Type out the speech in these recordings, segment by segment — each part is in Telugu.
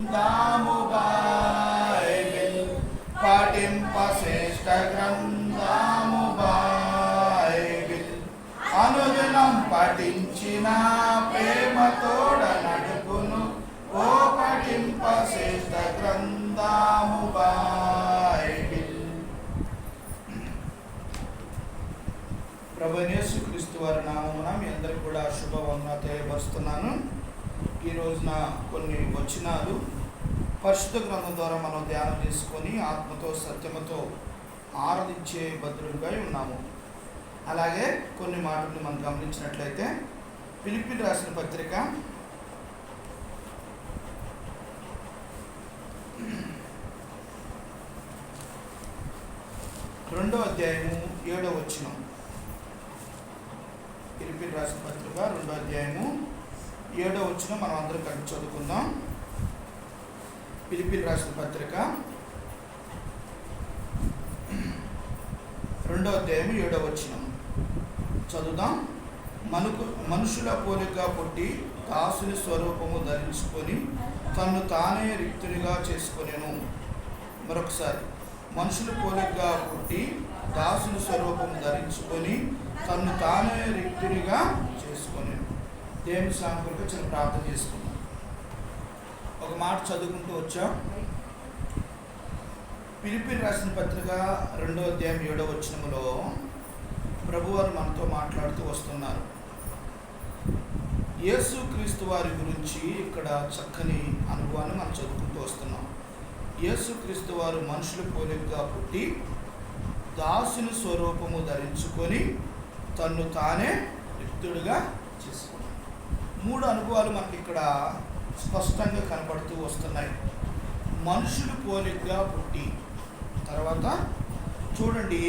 గ్రంథము బైబిల్ బైబిల్ అనుదినం పఠించిన ప్రేమతోడ నడుపును ఓ పఠింప శ్రేష్ట బైబిల్ ప్రభు యేసుక్రీస్తు వారి నామమున మీ అందరికి కూడా శుభవందన తెలియపరుస్తున్నాను. ఈ రోజున కొన్ని వచనాలు పరిశుద్ధ గ్రంథం ద్వారా మనం ధ్యానం చేసుకొని ఆత్మతో సత్యమతో ఆరాధించే భద్రుడిగా ఉన్నాము. అలాగే కొన్ని మాటలు మనం గమనించినట్లయితే పిలిపిలి రాసిన పత్రిక రెండో అధ్యాయము ఏడో వచ్చినం పిలిపిలి రాసిన పత్రిక రెండో అధ్యాయము ఏడో వచ్చిన మనం అందరం కలిసి చదువుకుందాం. పిలిపిలి రాసిన పత్రిక. రెండో అధ్యాయం ఏడో వచ్చిన చదువుదాం. మనుకు మనుషుల పోలిక పుట్టి దాసుని స్వరూపము ధరించుకొని తను తానే రిక్తునిగా చేసుకునేను. మరొకసారి. మనుషుల పోలికగా పుట్టి దాసుని స్వరూపము ధరించుకొని తను తానే రిక్తునిగా చేసుకొనేను. దేవుని సాంకులు చిన్న ప్రార్థన చేసుకున్నాం ఒక మాట చదువుకుంటూ వచ్చాం? పిలిపిలి రాసిన పత్రిక రెండో అధ్యాయం ఏడో వచనములో ప్రభువారు మనతో మాట్లాడుతూ వస్తున్నారు. యేసు క్రీస్తు వారి గురించి ఇక్కడ చక్కని అనుభవాన్ని మనం చదువుకుంటూ వస్తున్నాం. యేసు క్రీస్తు వారు మనుషుల పోలికగా పుట్టి దాసుని స్వరూపము ధరించుకొని తన్ను తానే రిక్తుడిగా మూడు అనుభవాలు మనకి ఇక్కడ స్పష్టంగా కనపడుతూ వస్తున్నాయి. మనుషులు పోలికగా పుట్టి తర్వాత చూడండి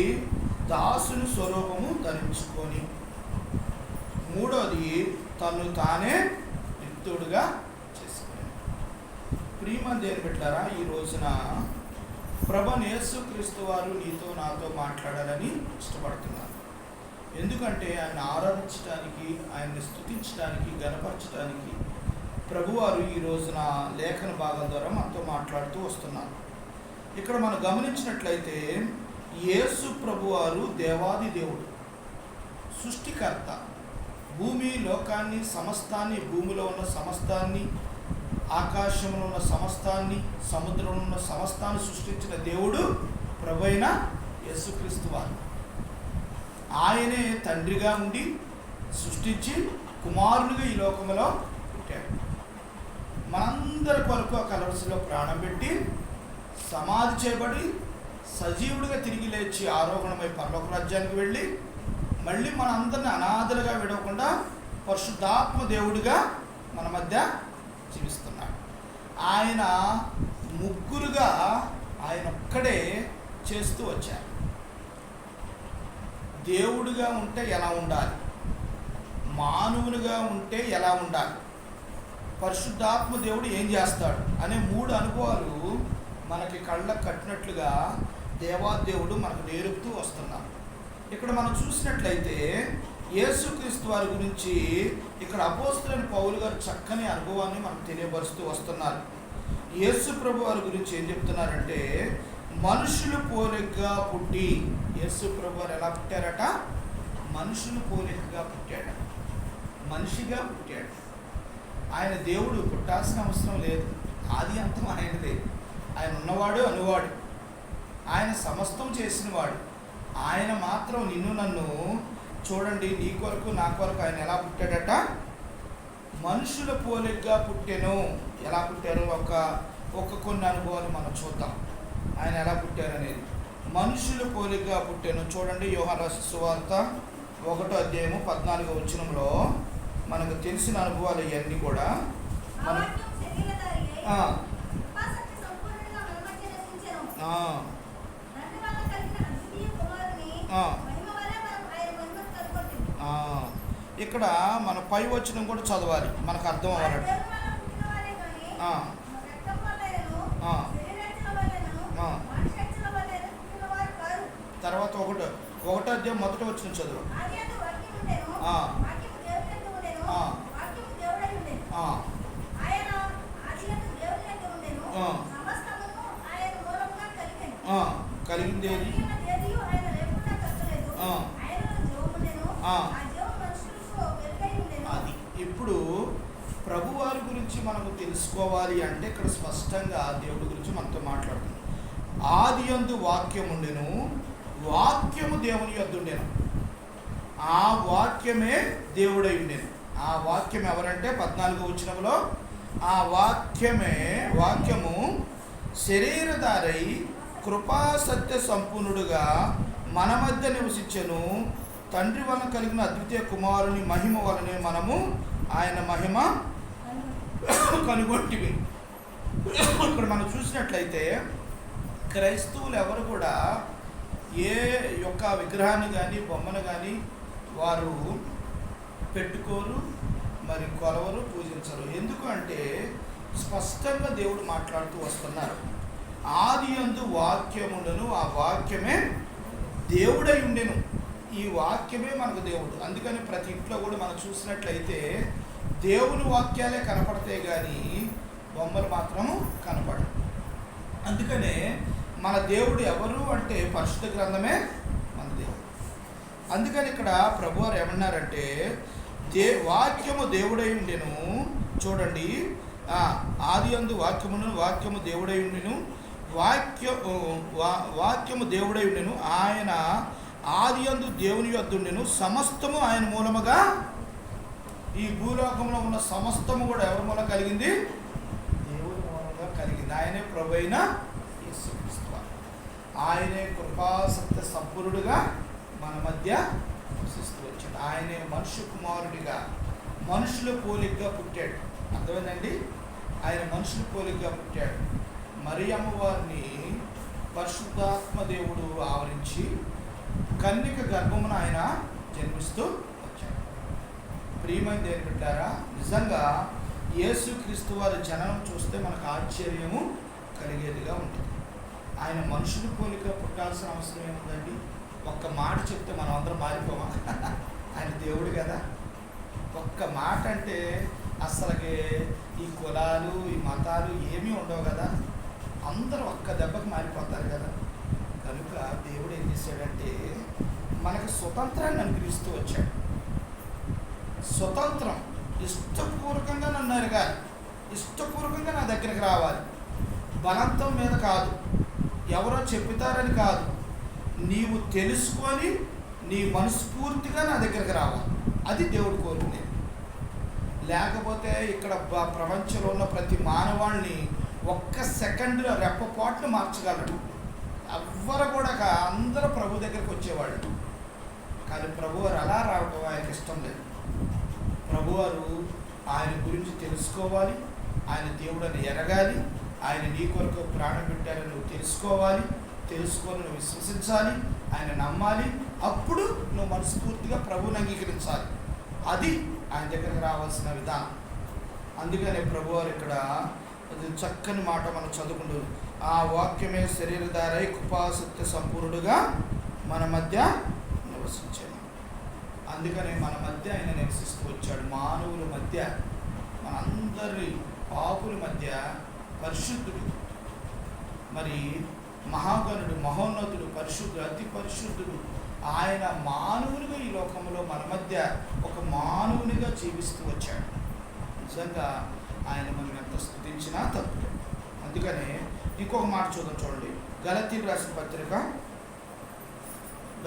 దాసుని స్వరూపము ధరించుకొని. మూడోది తను తానే రిక్తుడుగా చేసుకుని. ప్రియమ దేని పెట్టారా ఈ రోజున ప్రభన్ యేసుక్రీస్తు వారు నీతో నాతో మాట్లాడాలని ఇష్టపడుతున్నారు. ఎందుకంటే ఆయన ఆరాధించడానికి ఆయన్ని స్తుతించడానికి గనపరచడానికి ప్రభువారు ఈ రోజున లేఖన భాగం ద్వారా మనతో మాట్లాడుతూ వస్తున్నారు. ఇక్కడ మనం గమనించినట్లయితే యేసు ప్రభువారు దేవాది దేవుడు సృష్టికర్త. భూమి లోకాన్ని సమస్తాన్ని భూమిలో ఉన్న సమస్తాన్ని ఆకాశంలో ఉన్న సమస్తాన్ని సముద్రంలో ఉన్న సమస్తాన్ని సృష్టించిన దేవుడు ప్రభు అయిన యేసుక్రీస్తు వారు. ఆయనే తండ్రిగా ఉండి సృష్టించి కుమారునిగా ఈ లోకంలో పుట్టాడు. మనందరి కొరకు ఆ కలవరిలో ప్రాణం పెట్టి సమాధి చేయబడి సజీవుడిగా తిరిగి లేచి ఆరోహణమై పరలోక రాజ్యానికి వెళ్ళి మళ్ళీ మనందరిని అనాథలుగా విడవకుండా పరిశుద్ధాత్మ దేవుడిగా మన మధ్య జీవిస్తున్నాడు. ఆయన ముగ్గురుగా ఆయన ఒక్కడే చేస్తూ వచ్చారు. దేవుడుగా ఉంటే ఎలా ఉండాలి? మానవునిగా ఉంటే ఎలా ఉండాలి? పరిశుద్ధాత్మ దేవుడు ఏం చేస్తాడు? అనే మూడు అనుభవాలు మనకి కళ్ళకు కట్టినట్లుగా దేవాదేవుడు మనకు నేర్పుతూ వస్తున్నారు. ఇక్కడ మనం చూసినట్లయితే యేసుక్రీస్తు వారి గురించి ఇక్కడ అపోస్తులైన పౌలు గారు చక్కని అనుభవాన్ని మనకు తెలియపరుస్తూ వస్తున్నారు. యేసు ప్రభు వారి గురించి ఏం చెప్తున్నారంటే మనుషులు పోలికగా పుట్టి యేసు ప్రభు ఎలా పుట్టారట? మనుషులు పోలికగా పుట్టాడు. మనిషిగా పుట్టాడు. ఆయన దేవుడు పుట్టాల్సిన అవసరం లేదు. ఆది అంతం ఆయనదే. ఆయన ఉన్నవాడు అనువాడు. ఆయన సమస్తం చేసినవాడు. ఆయన మాత్రం నిన్ను నన్ను చూడండి నీ కొరకు నా కొరకు ఆయన ఎలా పుట్టాడట? మనుషుల పోలికగా పుట్టెను. ఎలా పుట్టారు? ఒక ఒక కొన్ని అనుభవాలు మనం చూద్దాం. ఆయన ఎలా పుట్టారు అనేది. మనుషుల పోలికగా పుట్టాను. చూడండి యోహాన సువార్త ఒకటో అధ్యాయము పద్నాలుగో వచనంలో మనకు తెలిసిన అనుభవాలు ఇవన్నీ కూడా మన. ఇక్కడ మన పై వచనం కూడా చదవాలి. మనకు అర్థం అవ్వాలంటే. తర్వాత ఒకటో ఒకటో అధ్యాయం మొదట వచ్చిన చదువు. కలిగింది అది. ఇప్పుడు ప్రభువారి గురించి మనము తెలుసుకోవాలి అంటే ఇక్కడ స్పష్టంగా దేవుడి గురించి మనతో మాట్లాడుతుంది ఆది యందు వాక్యముండెను వాక్యము దేవుని యొద్దుండెను. ఆ వాక్యమే దేవుడై ఉండేది ఆ వాక్యం ఎవరంటే పద్నాలుగో వచ్చినములో ఆ వాక్యమే వాక్యము శరీరధారై కృపా సత్య సంపూర్ణుడుగా మన మధ్య నివసించను. తండ్రి వలన కలిగిన అద్వితీయ కుమారుని మహిమ వలనే మనము ఆయన మహిమ కనుగొంటివి. ఇక్కడ మనం చూసినట్లయితే క్రైస్తవులు ఎవరు కూడా ఏ యొక్క విగ్రహాన్ని కానీ బొమ్మను కానీ వారు పెట్టుకోరు మరి కొలవరు పూజించరు. ఎందుకు అంటే స్పష్టంగా దేవుడు మాట్లాడుతూ వస్తున్నారు. ఆది అందు వాక్యముండను ఆ వాక్యమే దేవుడై ఉండెను. ఈ వాక్యమే మనకు దేవుడు. అందుకని ప్రతి ఇంట్లో కూడా మనం చూసినట్లయితే దేవుని వాక్యాలే కనపడతాయి కానీ బొమ్మలు మాత్రము కనపడవు. అందుకనే మన దేవుడు ఎవరు అంటే పరిశుద్ధ గ్రంథమే మన దేవుడు. అందుకని ఇక్కడ ప్రభువారు ఏమన్నారంటే దే వాక్యము దేవుడై ఉండెను. చూడండి. ఆది అందు వాక్యమును వాక్యము దేవుడై ఉండెను. వాక్య వా- వాక్యము దేవుడై ఉండెను. ఆయన ఆది అందు దేవుని యొద్దుండెను సమస్తము ఆయన మూలముగా ఈ భూలోకంలో ఉన్న సమస్తము కూడా ఎవరి మూలం కలిగింది? దేవుని మూలంగా కలిగింది. ఆయనే ప్రభు అయిన ఆయనే కృపాసక్త సంపూర్ణుడుగా మన మధ్య నివసిస్తూ వచ్చాడు. ఆయనే మనుష్య కుమారుడిగా మనుషుల పోలికగా పుట్టాడు. అర్థమైందండి? ఆయన మనుషుల పోలికగా పుట్టాడు. మరి అమ్మవారిని పరిశుద్ధాత్మ దేవుడు ఆవరించి కన్నిక గర్భమున ఆయన జన్మిస్తూ వచ్చాడు. ప్రియమైన దేని పెట్టారా నిజంగా యేసుక్రీస్తు వారి జననం చూస్తే మనకు ఆశ్చర్యము కలిగేదిగా ఉంటుంది. ఆయన మనుషుల పోలిక పుట్టాల్సిన అవసరం ఏముందండి? ఒక్క మాట చెప్తే మనం అందరం మారిపోమా? ఆయన దేవుడు కదా. ఒక్క మాట అంటే అసలుకి ఈ కులాలు ఈ మతాలు ఏమీ ఉండవు కదా. అందరూ ఒక్క దెబ్బకి మారిపోతారు కదా. కనుక దేవుడు ఏం చేశాడంటే మనకు స్వతంత్రాన్ని అనుగ్రహిస్తూ వచ్చాడు. స్వతంత్రం ఇష్టపూర్వకంగా నన్ను అడగాలి. ఇష్టపూర్వకంగా నా దగ్గరికి రావాలి. బలంతం మీద కాదు. ఎవరో చెప్తారని కాదు. నీవు తెలుసుకొని నీ మనస్ఫూర్తిగా నా దగ్గరికి రావాలి. అది దేవుడు కోరుకునేది. లేకపోతే ఇక్కడ ప్రపంచంలో ఉన్న ప్రతి మానవాళ్ళని ఒక్క సెకండ్లో రెప్పపాట్లు మార్చగలడు. ఎవ్వరు కూడా అందరూ ప్రభు దగ్గరికి వచ్చేవాళ్ళు. కానీ ప్రభువారు అలా రావటం ఆయనకి ఇష్టం లేదు. ప్రభువారు ఆయన గురించి తెలుసుకోవాలి. ఆయన దేవుడని ఎరగాలి. ఆయన నీ కొరకు ప్రాణం పెట్టారని నువ్వు తెలుసుకోవాలి తెలుసుకొని నువ్వు విశ్వసించాలి ఆయన నమ్మాలి. అప్పుడు నువ్వు మనస్ఫూర్తిగా ప్రభువుని అంగీకరించాలి. అది ఆయన దగ్గరికి రావాల్సిన విధానం. అందుకనే ప్రభువారు ఇక్కడ చక్కని మాట మనం చదువుకుంటూ ఆ వాక్యమే శరీరధారై కృపాసత్య సంపూర్ణుడుగా మన మధ్య నివసించాడు. అందుకనే మన మధ్య ఆయన నివసిస్తూ వచ్చాడు. మానవుల మధ్య మనందరి పాపుల మధ్య పరిశుద్ధుడు. మరి మహాగణుడు మహోన్నతుడు పరిశుద్ధుడు అతి పరిశుద్ధుడు ఆయన మానవునిగా ఈ లోకంలో మన మధ్య ఒక మానవునిగా జీవిస్తూ వచ్చాడు. నిజంగా ఆయన మనం ఎంత స్థుతించినా తప్పు. అందుకనే ఇంకొక మాట చూద్దాం చూడండి. గలతీ రాసిన పత్రిక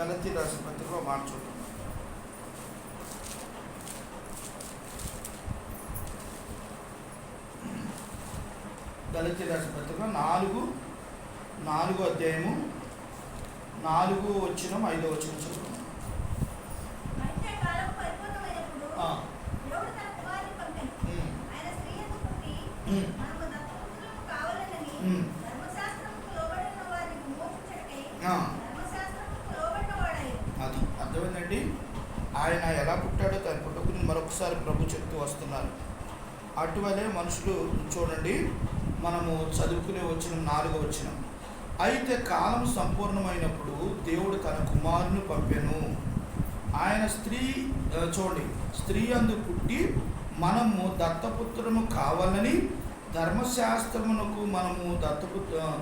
గలతీ రాసిన పత్రిక మాట చూద్దాం. దళిత పత్రిక నాలుగు నాలుగో అధ్యాయము నాలుగు వచ్చిన ఐదో వచ్చిన చదువు. అది అర్థమైందండి? ఆయన ఎలా పుట్టాడో తన పుట్టుకుని మరొకసారి ప్రభు చెప్తూ వస్తున్నారు. అటువలే మనుషులు చూడండి. మనము చదువుకునే వచ్చిన నాలుగో వచ్చిన అయితే కాలం సంపూర్ణమైనప్పుడు దేవుడు తన కుమారుని పంపెను. ఆయన స్త్రీ చూడండి. స్త్రీ అందు పుట్టి మనము దత్తపుత్రము కావాలని ధర్మశాస్త్రమునకు మనము దత్తపుత్ర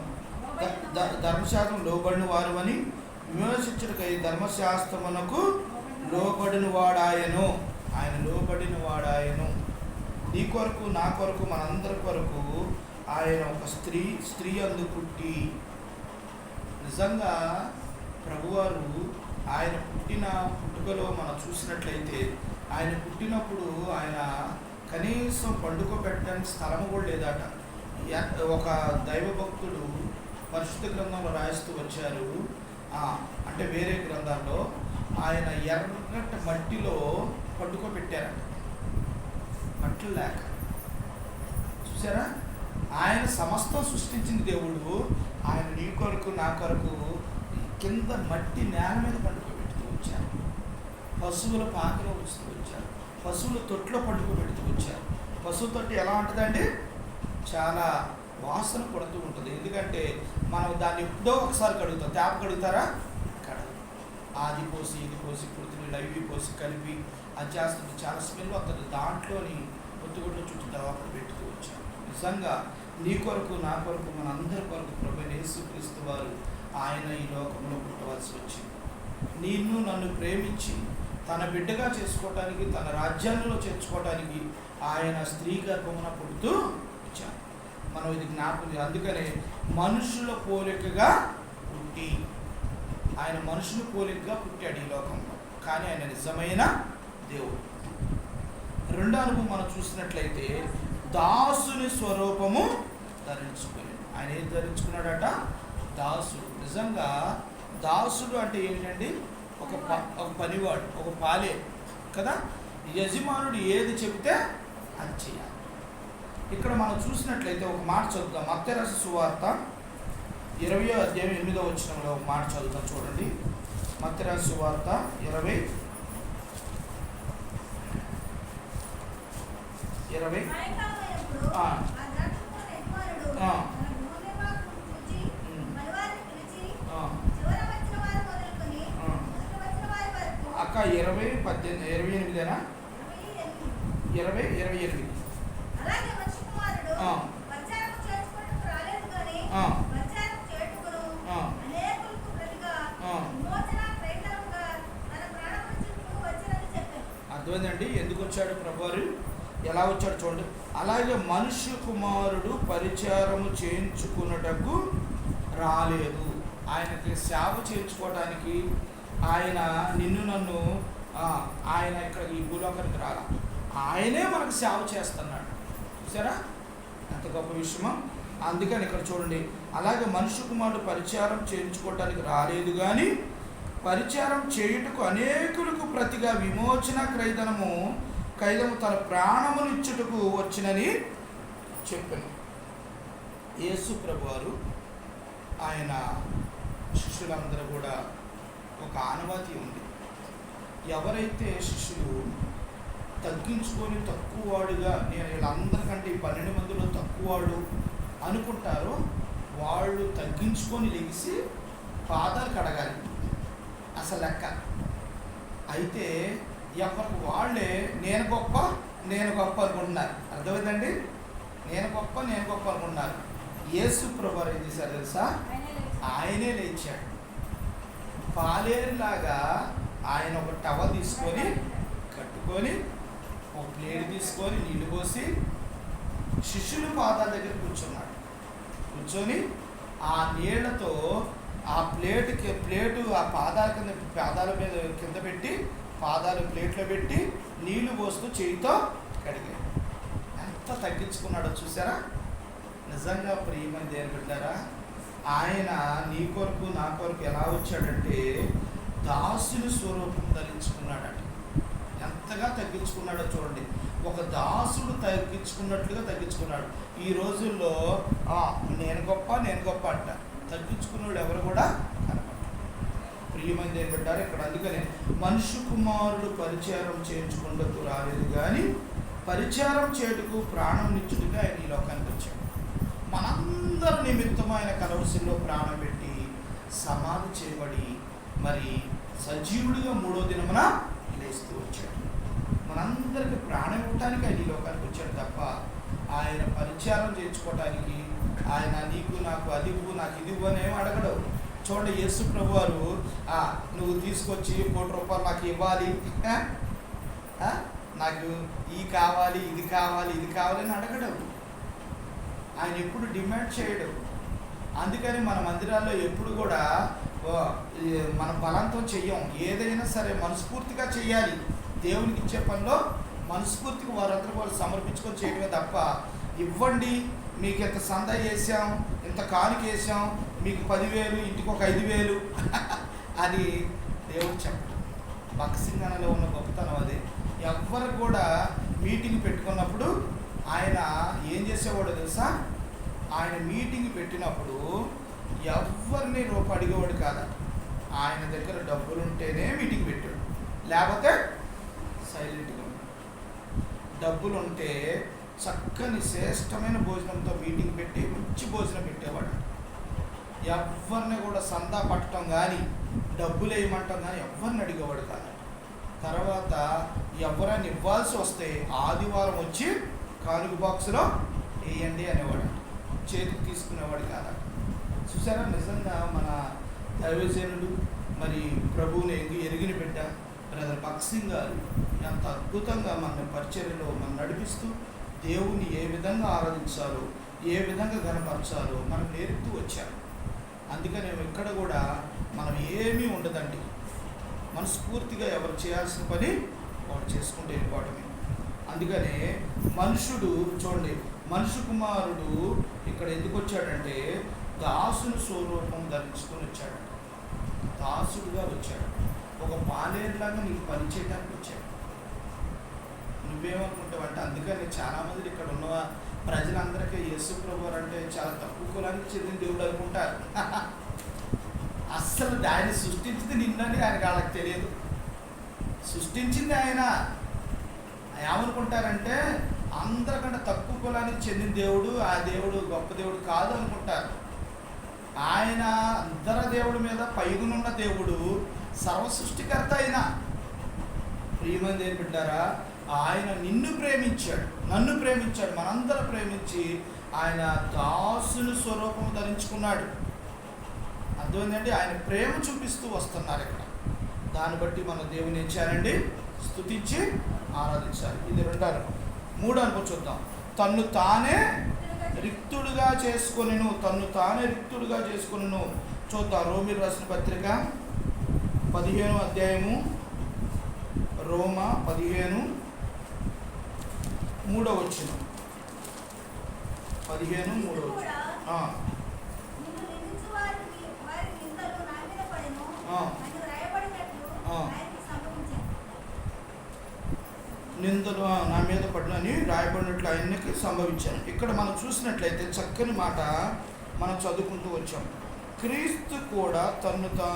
ధర్మశాస్త్రం లోబడిన వారు అని విమర్శించుటకై ధర్మశాస్త్రమునకు లోబడిన వాడాయను. ఆయన లోబడిన వాడాయను. నీ కొరకు నా కొరకు మనందరి కొరకు ఆయన ఒక స్త్రీ స్త్రీ అందు పుట్టి నిజంగా ప్రభువారు ఆయన పుట్టిన పుట్టుకలో మనం చూసినట్లయితే ఆయన పుట్టినప్పుడు ఆయన కనీసం పండుకోబెట్టడానికి స్థలం కూడా లేదట. ఎ- ఒక దైవభక్తుడు పరిశుద్ధ గ్రంథంలో రాయిస్తూ వచ్చారు. అంటే వేరే గ్రంథాల్లో ఆయన ఎర్రటి మట్టిలో పండుకోబెట్టారట. మట్లు లేక. చూసారా ఆయన సమస్తం సృష్టించిన దేవుడు. ఆయన నీ కొరకు నా కొరకు కింద మట్టి నేల మీద పండుకోబెడుతూ వచ్చారు. పశువుల పాకలో ఉంచుతూ వచ్చారు. పశువుల తొట్లో పండుకోబెడుతూ వచ్చారు. పశువు తొట్టి ఎలా ఉంటుందండి? చాలా వాసన పడుతూ ఉంటుంది. ఎందుకంటే మనం దాన్ని ఎప్పుడో ఒకసారి కడుగుతాం. తేప కడుగుతారా? కడగదు ఆది పోసి ఇది పోసి పుడుతుంది అవి పోసి కలిపి అది చేస్తుంది చాలా స్మెల్ వస్తుంది. దాంట్లోని ఒత్తుగుడ్ల చుట్టూ దవాపలు పెట్టుతూ వచ్చారు నిజంగా నీ కొరకు నా కొరకు మన అందరి కొరకు ప్రభు యేసుక్రీస్తు వారు ఆయన ఈ లోకంలో పుట్టవలసి వచ్చింది. నిన్ను నన్ను ప్రేమించి తన బిడ్డగా చేసుకోవటానికి తన రాజ్యాంగంలో చేర్చుకోవటానికి ఆయన స్త్రీ గర్భమున పుడుతూ ఇచ్చారు మనం ఇది జ్ఞాపకం అందుకనే మనుషుల పోలికగా పుట్టి ఆయన మనుషుల పోలికగా పుట్టాడు ఈ లోకంలో. కానీ ఆయన నిజమైన దేవుడు. రెండో అనుభవం మనం చూసినట్లయితే దాసుని స్వరూపము ధరించుకుని. ఆయన ఏం ధరించుకున్నాడట? దాసుడు. నిజంగా దాసుడు అంటే ఏంటండి ఒక ప ఒక పనివాడు ఒక పాలే కదా? యజమానుడు ఏది చెబితే అది చేయాలి. ఇక్కడ మనం చూసినట్లయితే ఒక మాట చదువుతాం మత్స్యరస సువార్త ఇరవై అధ్యాయం ఎనిమిదో వచ్చినంలో ఒక మాట చదువుతాం చూడండి. మత్స్యరస సువార్త ఇరవై ఇరవై అక్క ఇరవై పద్దెనిమిది ఇరవై ఎనిమిదేనా? ఇరవై ఇరవై ఎనిమిది. అర్థమైందండి? ఎందుకు వచ్చాడు ప్రభువారు ఎలా వచ్చాడు చూడండి. అలాగే మనుష్య కుమారుడు పరిచారము చేయించుకున్నటకు రాలేదు. ఆయనకి సేవ చేయించుకోవడానికి ఆయన నిన్ను నన్ను ఆయన ఇక్కడ ఈ భూలోకానికి రాల. ఆయనే మనకు సేవ చేస్తున్నాడు. చూసారా? ఎంత గొప్ప విషయమో? అందుకని ఇక్కడ చూడండి. అలాగే మనుష్య కుమారుడు పరిచారం చేయించుకోవడానికి రాలేదు కానీ పరిచారం చేయుటకు అనేకులకు ప్రతిగా విమోచన క్రైదనము ఖైదము తన ప్రాణమునిచ్చుటకు వచ్చినని చెప్పాను. యేసు ప్రభువారు ఆయన శిష్యులందరూ కూడా ఒక ఆనవాతి ఉంది ఎవరైతే శిష్యులు తగ్గించుకొని తక్కువవాడుగా నేను వీళ్ళందరికంటే ఈ పన్నెండు మందిలో తక్కువవాడు అనుకుంటారో వాళ్ళు తగ్గించుకొని లెగిసి పాదాలు కడగాలి. అసలు లెక్క. అయితే ఎవరికి వాళ్ళే నేను గొప్ప నేను గొప్ప అనుకుంటున్నారు. అర్థమైందండి? నేను గొప్ప నేను గొప్ప అనుకుంటున్నారు. యేసు ప్రభు ఏం చేశారు తెలుసా? ఆయనే ఆయనే లేచాడు. పాలేరులాగా ఆయన ఒక టవల్ తీసుకొని కట్టుకొని ఒక ప్లేట్ తీసుకొని నీళ్ళు పోసి శిష్యుల పాదాల దగ్గర కూర్చున్నాడు. కూర్చొని ఆ నీళ్ళతో ఆ ప్లేట్కి ప్లేటు ఆ పాదాల కింద పాదాల మీద కింద పెట్టి పాదాలు ప్లేట్లో పెట్టి నీళ్ళు పోస్తూ చేయితో కడిగాడు ఎంత తగ్గించుకున్నాడో చూసారా నిజంగా ప్రియమని దేని పెట్టారా ఆయన నీ కొరకు నా కొరకు ఎలా వచ్చాడంటే దాసుని స్వరూపం ధరించుకున్నాడట. ఎంతగా తగ్గించుకున్నాడో చూడండి. ఒక దాసుడు తగ్గించుకున్నట్లుగా తగ్గించుకున్నాడు. ఈ రోజుల్లో నేను గొప్ప నేను గొప్ప అంట. తగ్గించుకున్నాడు ఎవరు కూడా కనపడరు పెట్టారు? ఇక్కడ అందుకనే మనుషు కుమారుడు పరిచారం చేయించుకుంటూ రాలేదు కానీ పరిచారం చేటుకు ప్రాణం నిచ్చుడుగా ఆయన ఈ లోకానికి వచ్చాడు. మనందరి నిమిత్తం ఆయన కలవసిలో ప్రాణం పెట్టి సమాధి చేయబడి మరి సజీవుడిగా మూడో దినమున లేస్తూ వచ్చాడు. మనందరికి ప్రాణం ఇవ్వటానికి ఆయన ఈ లోకానికి వచ్చాడు తప్ప ఆయన పరిచారం చేయించుకోవటానికి ఆయన నీకు నాకు అది నాకు ఇది ఇవ్వు అడగడవు చూడండి యేసు ప్రభు వారు నువ్వు తీసుకొచ్చి కోటి రూపాయలు నాకు ఇవ్వాలి. నాకు ఈ కావాలి ఇది కావాలి ఇది కావాలి అని అడగడం. ఆయన ఎప్పుడు డిమాండ్ చేయడు. అందుకని మన మందిరాల్లో ఎప్పుడు కూడా మన బలంతో చెయ్యం. ఏదైనా సరే మనస్ఫూర్తిగా చేయాలి దేవునికి ఇచ్చే పనిలో మనస్ఫూర్తిగా వారందరూ వాళ్ళు సమర్పించుకొని చేయడమే తప్ప ఇవ్వండి మీకు ఇంత సందా వేసాం ఇంత కానుక వేసాం మీకు పదివేలు ఇంటికి ఒక ఐదు వేలు అని దేవుడు చెప్పడం. భక్సింగనలో ఉన్న గొప్పతనం అది. ఎవ్వరు కూడా మీటింగ్ పెట్టుకున్నప్పుడు ఆయన ఏం చేసేవాడో తెలుసా? ఆయన మీటింగ్ పెట్టినప్పుడు ఎవరిని రూపాయి అడిగేవాడు కాదు. ఆయన దగ్గర డబ్బులు ఉంటేనే మీటింగ్ పెట్టాడు. లేకపోతే సైలెంట్గా డబ్బులు ఉంటే చక్కని శ్రేష్టమైన భోజనంతో మీటింగ్ పెట్టి మంచి భోజనం పెట్టేవాడు. ఎవరిని కూడా సందా పట్టడం కానీ డబ్బులు వేయమంటాం కానీ ఎవరిని అడిగేవాడు కాదు. తర్వాత ఎవరైనా ఇవ్వాల్సి వస్తే ఆదివారం వచ్చి కానుక బాక్స్లో వేయండి అనేవాడు. చేతికి తీసుకునేవాడు కాదు. చూసారా? నిజంగా మన దైవజనుడు మరి ప్రభువుని ఎగి- ఎరిగిన బిడ్డ బ్రదర్ భక్సింగ్ గారు ఎంత అద్భుతంగా మన పరిచర్యలో మనం నడిపిస్తూ దేవుని ఏ విధంగా ఆరాధించాలో ఏ విధంగా గనపరచాలో మనం నేర్పుతూ వచ్చారు. అందుకని ఇక్కడ కూడా మనం ఏమీ ఉండదండి. మనస్ఫూర్తిగా ఎవరు చేయాల్సిన పని వాడు చేసుకుంటే వెళ్ళిపోవటమే అందుకనే మనుషుడు చూడండి మనుషు కుమారుడు ఇక్కడ ఎందుకు వచ్చాడంటే దాసుని స్వరూపం ధరించుకొని వచ్చాడు. దాసుడుగా వచ్చాడు. ఒక బాలేరులాగా నీకు పని చేయడానికి వచ్చాడు. నువ్వేమో కాబట్టి అందుకని చాలా మంది ఇక్కడ ఉన్న ప్రజలందరికీ యేసు ప్రభు అంటే చాలా తక్కువ కులానికి చెందిన దేవుడు అనుకుంటారు. అస్సలు ఆయన సృష్టించింది నిన్నని ఆయనకి వాళ్ళకి తెలియదు. సృష్టించింది ఆయన. ఏమనుకుంటారంటే అందరికంటే తక్కువ కులానికి చెందిన దేవుడు ఆ దేవుడు గొప్ప దేవుడు కాదు అనుకుంటారు. ఆయన అందర దేవుడి మీద పైగునున్న దేవుడు సర్వ సృష్టికర్త అయిన. ప్రియమంది ఏం బిడ్డారా ఆయన నిన్ను ప్రేమించాడు నన్ను ప్రేమించాడు మనందరం ప్రేమించి ఆయన దాసుని స్వరూపం ధరించుకున్నాడు. అర్థమైందండి? ఆయన ప్రేమ చూపిస్తూ వస్తున్నారు ఇక్కడ. దాన్ని బట్టి మన దేవుని ఏం చేయాలండి? స్తుతించి ఆరాధించాలి. ఇది రెండు అనుభవం. మూడు అనుభవం చూద్దాం. తన్ను తానే రిక్తుడుగా చేసుకొనిను తన్ను తానే రిక్తుడుగా చేసుకొనిను. చూద్దాం. రోమిల్ రాసిన పత్రిక పదిహేను అధ్యాయము రోమ పదిహేను మూడో వచ్చిన. పదిహేను మూడో. నిందలు నా మీద పడినని రాయబడినట్లు ఆయనకి సంభవించాను. ఇక్కడ మనం చూసినట్లయితే చక్కని మాట మనం చదువుకుంటూ వచ్చాం. క్రీస్తు కూడా తన్ను తా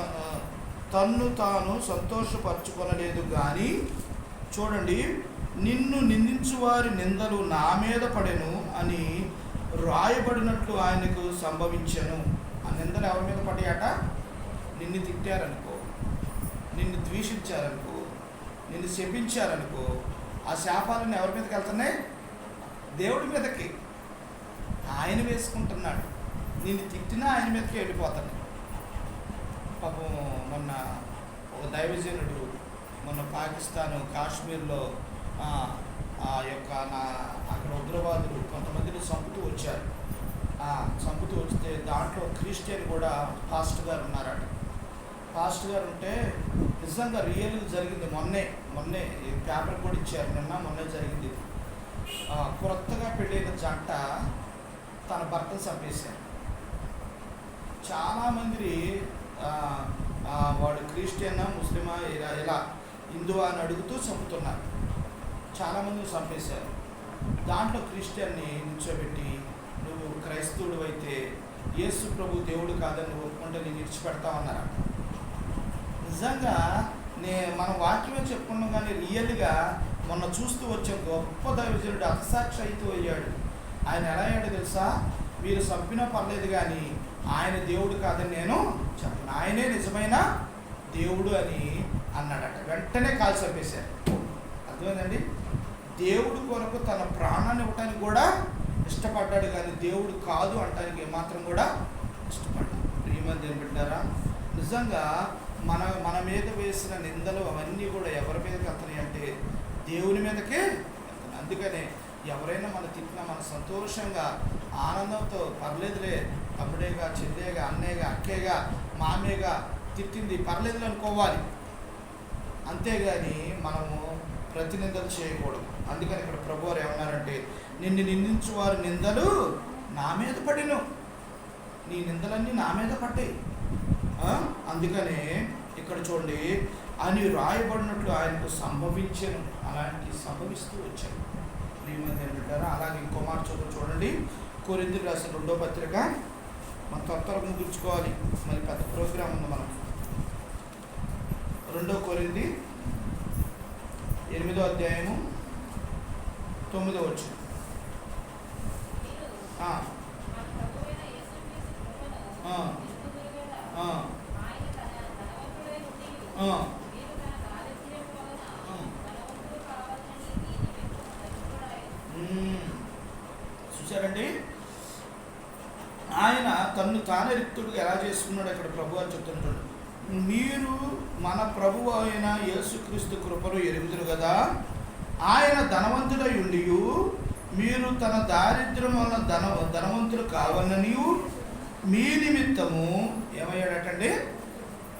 తన్ను తాను సంతోషపరచుకొనలేదు కానీ చూడండి నిన్ను నిందించు వారి నిందలు నా మీద పడెను అని రాయబడినట్లు ఆయనకు సంభవించాను. ఆ నిందలు ఎవరి మీద పడ్డాయట? నిన్ను తిట్టారనుకో నిన్ను ద్వేషించారనుకో నిన్ను శపించారనుకో ఆ శాపాలను ఎవరి మీదకి వెళ్తున్నాయి? దేవుడి మీదకి. ఆయన వేసుకుంటున్నాడు. నిన్ను తిట్టినా ఆయన మీదకి వెళ్ళిపోతాడు. పాపం మొన్న ఒక దైవజనుడు మొన్న పాకిస్తాను కాశ్మీర్లో ఆ, యొక్క నా అక్కడ ఉగ్రవాదులు కొంతమందిని చంపుతూ వచ్చారు. చంపుతూ వస్తే దాంట్లో క్రిస్టియన్ కూడా ఫాస్ట్ గారు ఉన్నారట. ఫాస్ట్ గారు ఉంటే నిజంగా రియల్ జరిగింది మొన్నే మొన్నే పేపర్ కూడా ఇచ్చారు నిన్న మొన్నే జరిగింది కొత్తగా పెళ్ళైన జంట తన భర్తను చంపేశారు. చాలామంది వాడు క్రిస్టియనా ముస్లిమా ఇలా ఇలా హిందువా అని అడుగుతూ చంపుతున్నారు. చాలామంది చంపేశారు. దాంట్లో క్రిస్టియన్ని నిల్చోబెట్టి నువ్వు క్రైస్తవుడు అయితే యేసు ప్రభు దేవుడు కాదని నువ్వు ఒప్పుకుంటే నేను విడిచిపెడతా అన్నారు నిజంగా నే మన వాక్యమే చెప్పుకున్నాం కానీ రియల్గా మొన్న చూస్తూ వచ్చే గొప్ప దైవజనుడు అతసాక్షి అయితే అయ్యాడు. ఆయన ఎలా అయ్యాడు తెలుసా? మీరు చంపినా పర్లేదు కానీ ఆయన దేవుడు కాదని నేను చెప్పను. ఆయనే నిజమైన దేవుడు అని అన్నాడట. వెంటనే కాల్ చంపేశారు. అర్థమైందండి దేవుడు కొరకు తన ప్రాణాన్ని ఇవ్వటానికి కూడా ఇష్టపడ్డాడు కానీ దేవుడు కాదు అంటానికి ఏమాత్రం కూడా ఇష్టపడ్డాడు. ప్రియమని దేని పెట్టారా నిజంగా మన మన మీద వేసిన నిందలు అవన్నీ కూడా ఎవరి మీదకి వెళ్తున్నాయి అంటే దేవుని మీదకే వెళ్తున్నాయి. అందుకనే ఎవరైనా మన తిట్టినా మన సంతోషంగా ఆనందంతో పర్లేదులే తమ్ముడేగా చెల్లేగా అన్నయ్యగా అక్కేగా మామేగా తిట్టింది పర్లేదులే అనుకోవాలి. అంతేగాని మనము ప్రతినిందలు చేయకూడదు. అందుకని ఇక్కడ ప్రభు వారు ఏమన్నారంటే నిన్ను నిందించు వారి నిందలు నా మీద పడిను. నీ నిందలన్నీ నా మీద పడ్డాయి. అందుకనే ఇక్కడ చూడండి అని రాయబడినట్లు ఆయనకు సంభవించను. అలాంటి సంభవిస్తూ వచ్చాను ప్రియమంది ఏంటంటారా అలాగే ఇంకో మాట చదువు చూడండి. కోరింది రాసిన రెండో పత్రిక. మన త్వర ముగించుకోవాలి. మరి పెద్ద ప్రోగ్రామ్ ఉంది మనం రెండో కొరింది ఎనిమిదో అధ్యాయము. తొమ్మిదో వచ్చు చూసారండి ఆయన తన్ను తానే రిక్తుడికి ఎలా చేసుకున్నాడు అక్కడ ప్రభు అని చెప్తుంటాడు మీరు మన ప్రభు అయిన యేసుక్రీస్తు కృపను ఎరుగుదురు కదా? ఆయన ధనవంతుడై ఉండి మీరు తన దారిద్ర్యం వలన ధన ధనవంతులు కావాలని మీ నిమిత్తము ఏమయ్యాడటండి?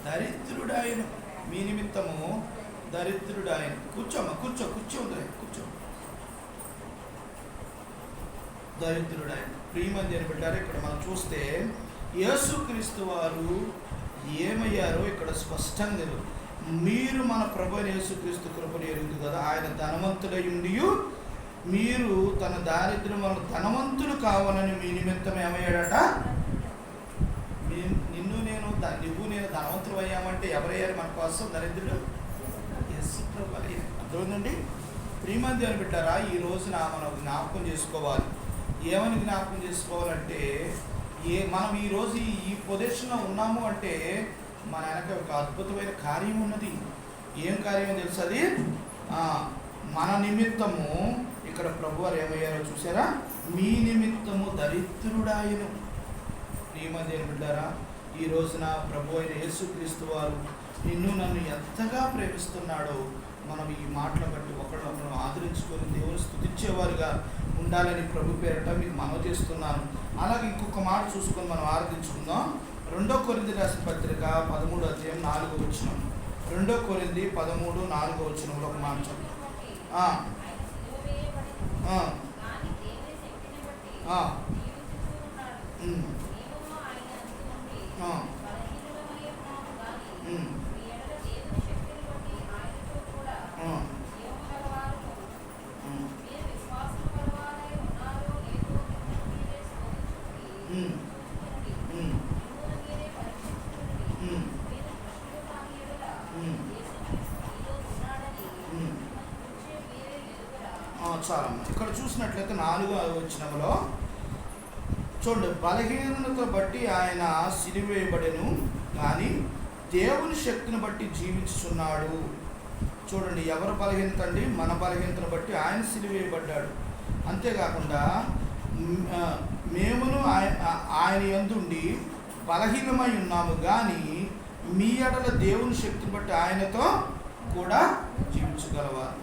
దరిద్రుడాయన. మీ నిమిత్తము దరిద్రుడాయన. కూర్చోమ్మ కూర్చో కూర్చో కూర్చో. దరిద్రుడాయన. ప్రియమంది అని పెట్టారు. ఇక్కడ మనం చూస్తే యేసుక్రీస్తు వారు ఏమయ్యారో ఇక్కడ స్పష్టంగా తెలుగు మీరు మన ప్రభు యేసుక్రీస్తు కృపను ఎరుగుదు కదా. ఆయన ధనవంతుడై ఉండి మీరు తన దారిద్ర్యం వల్ల ధనవంతులు కావాలని మీ నిమిత్తం ఏమయ్యాడట నిన్ను నేను నువ్వు నేను ధనవంతులు అయ్యామంటే ఎవరయ్యారు మన కోసం? దరిద్రుడు ఎస్ ప్రభు అర్థమైందండి? ప్రియమంది అని పెట్టారా ఈ రోజున మనం జ్ఞాపకం చేసుకోవాలి. ఏమని జ్ఞాపకం చేసుకోవాలంటే ఏ మనం ఈరోజు ఈ- ఈ పొజిషన్లో ఉన్నాము అంటే మన నాన్నకి ఒక అద్భుతమైన కార్యం ఉన్నది. ఏం కార్యం తెలుసు అది మన నిమిత్తము ఇక్కడ ప్రభు వారు ఏమయ్యారో చూసారా మీ నిమిత్తము దరిద్రుడాయను. నియమదేని బిడ్డారా ఈ రోజున ప్రభు అయిన యేసుక్రీస్తు వారు నిన్ను నన్ను ఎంతగా ప్రేమిస్తున్నాడో మనం ఈ మాటలు బట్టి ఒకళ్ళొకరు ఆదరించుకొని దేవుని స్థుతించేవారుగా ఉండాలని ప్రభు పేరట మీకు మనవి చేస్తున్నాను. అలాగే ఇంకొక మాట చూసుకొని మనం ఆరాధించుకుందాం. రెండో కొరింది రాసిన పత్రిక పదమూడు అధ్యాయం నాలుగో వచ్చిన రెండో కొరింది పదమూడు నాలుగో వచ్చినంలో ఒక మాట ఆ, ఆయన సిలువ వేయబడెను. ఆ, కానీ దేవుని శక్తిని బట్టి ఆ. జీవించుచూ ఉన్నాడు. ఉమ్, మేమును ఆయన అందు ఉండి ఆ. బలహీనులమై ఉన్నాము గాని, ఉమ్, మీ ఎడల దేవుని శక్తిని బట్టి ఆయనతో కూడా ఆ, జీవము గలవారును, ఉమ్, మీరు విశ్వాసము గలవారై ఉన్నారో లేదో మిమ్మల్ని మీరే శోధించుకుని, ఉమ్, చూచుకునుడి. ఉమ్, మిమ్మును మీరే పరీక్షించుకునుడి. ఉమ్, మీరు భ్రష్టులు కాని ఎడల ఉమ్. యేసుక్రీస్తు మీలో ఉన్నాడని ఉమ్. మిమ్మల్ని గురించే మీరే ఎరుగరా? ఆ, ఇక్కడ చూసినట్లయితే నాలుగో వచ్చినములో చూడండి బలహీనతను బట్టి ఆయన సిలివేయబడెను కానీ దేవుని శక్తిని బట్టి జీవించుచున్నాడు. చూడండి ఎవరు బలహీనత అండి? మన బలహీనతను బట్టి ఆయన సిలివేయబడ్డాడు. అంతేకాకుండా మేమును ఆయన ఎందుండి బలహీనమై ఉన్నాము కానీ మీ ఎడల దేవుని శక్తిని బట్టి ఆయనతో కూడా జీవించగలవారు.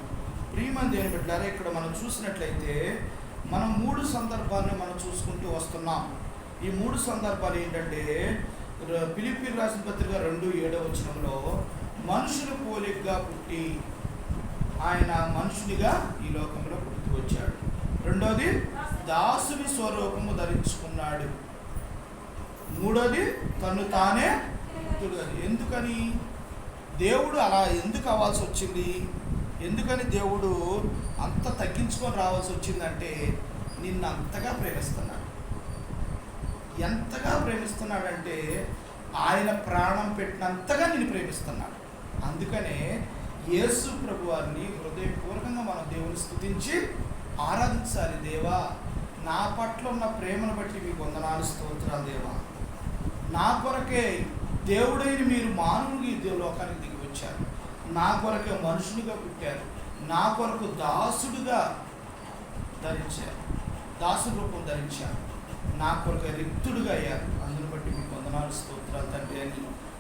ప్రియమంది దేని బిడ్డారా ఇక్కడ మనం చూసినట్లయితే మనం మూడు సందర్భాన్ని మనం చూసుకుంటూ వస్తున్నాం. ఈ మూడు సందర్భాలు ఏంటంటే ర- రాసిన పత్రిక రెండు ఏడవ వచనంలో మనుషుల పోలికగా పుట్టి ఆయన మనుషునిగా ఈ లోకంలో పుట్టి వచ్చాడు రెండోది దాసుని స్వరూపము ధరించుకున్నాడు. మూడోది తను తానే ఎందుకని? దేవుడు అలా ఎందుకు అవ్వాల్సి వచ్చింది? ఎందుకని దేవుడు అంత తగ్గించుకొని రావాల్సి వచ్చిందంటే నిన్ను అంతగా ప్రేమిస్తున్నాడు. ఎంతగా ప్రేమిస్తున్నాడంటే ఆయన ప్రాణం పెట్టినంతగా నిన్ను ప్రేమిస్తున్నాడు. అందుకనే యేసు ప్రభు వారిని హృదయపూర్వకంగా మనం దేవుని స్థుతించి ఆరాధించాలి దేవా నా పట్ల ఉన్న ప్రేమను బట్టి మీకు వందనాలు స్తోత్రాలు దేవా. నా కొరకే దేవుడైన మీరు మానవుడికి ఈ లోకానికి దిగి వచ్చారు. నా కొరకే మనుషునిగా పుట్టారు. నా కొరకు దాసుడుగా ధరించారు. దాసు రూపం ధరించారు. నా కొరకు రిక్తుడుగా అయ్యారు. అందుని బట్టి మీకు వందనాలు స్తోత్రాలు తండ్రి అని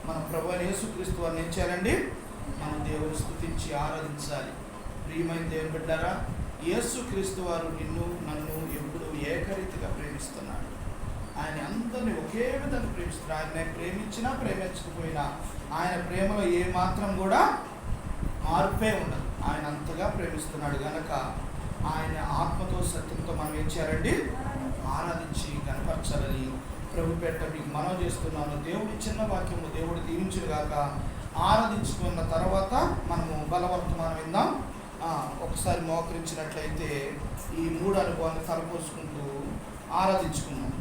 మన ప్రభు యేసుక్రీస్తు వారిని ఏం చేయాలండి మనం దేవుని స్థుతించి ఆరాధించాలి. ప్రియమైన దేవుని బిడ్డారా యేసుక్రీస్తు వారు నిన్ను నన్ను ఎప్పుడు ఏకరీతిగా ప్రేమిస్తున్నాడు. ఆయన అందరినీ ఒకే విధంగా ప్రేమిస్తున్నాడు. ఆయన ప్రేమించినా ప్రేమించకపోయినా ఆయన ప్రేమలో ఏ మాత్రం కూడా మార్పే ఉండదు ఆయన అంతగా ప్రేమిస్తున్నాడు కనుక ఆయన ఆత్మతో సత్యంతో మనం ఏం చేయాలండి? ఆరాధించి కనపరచాలని ప్రభు పెట్ట మీకు మనం చేస్తున్నాను. దేవుడి చిన్న వాక్యము దేవుడు దీవించును ఆరాధించుకున్న తర్వాత మనము బలవర్తమానం విందాం. ఒకసారి మోకరించినట్లయితే ఈ మూడు అనుభవాన్ని తలపోసుకుంటూ ఆరాధించుకున్నాం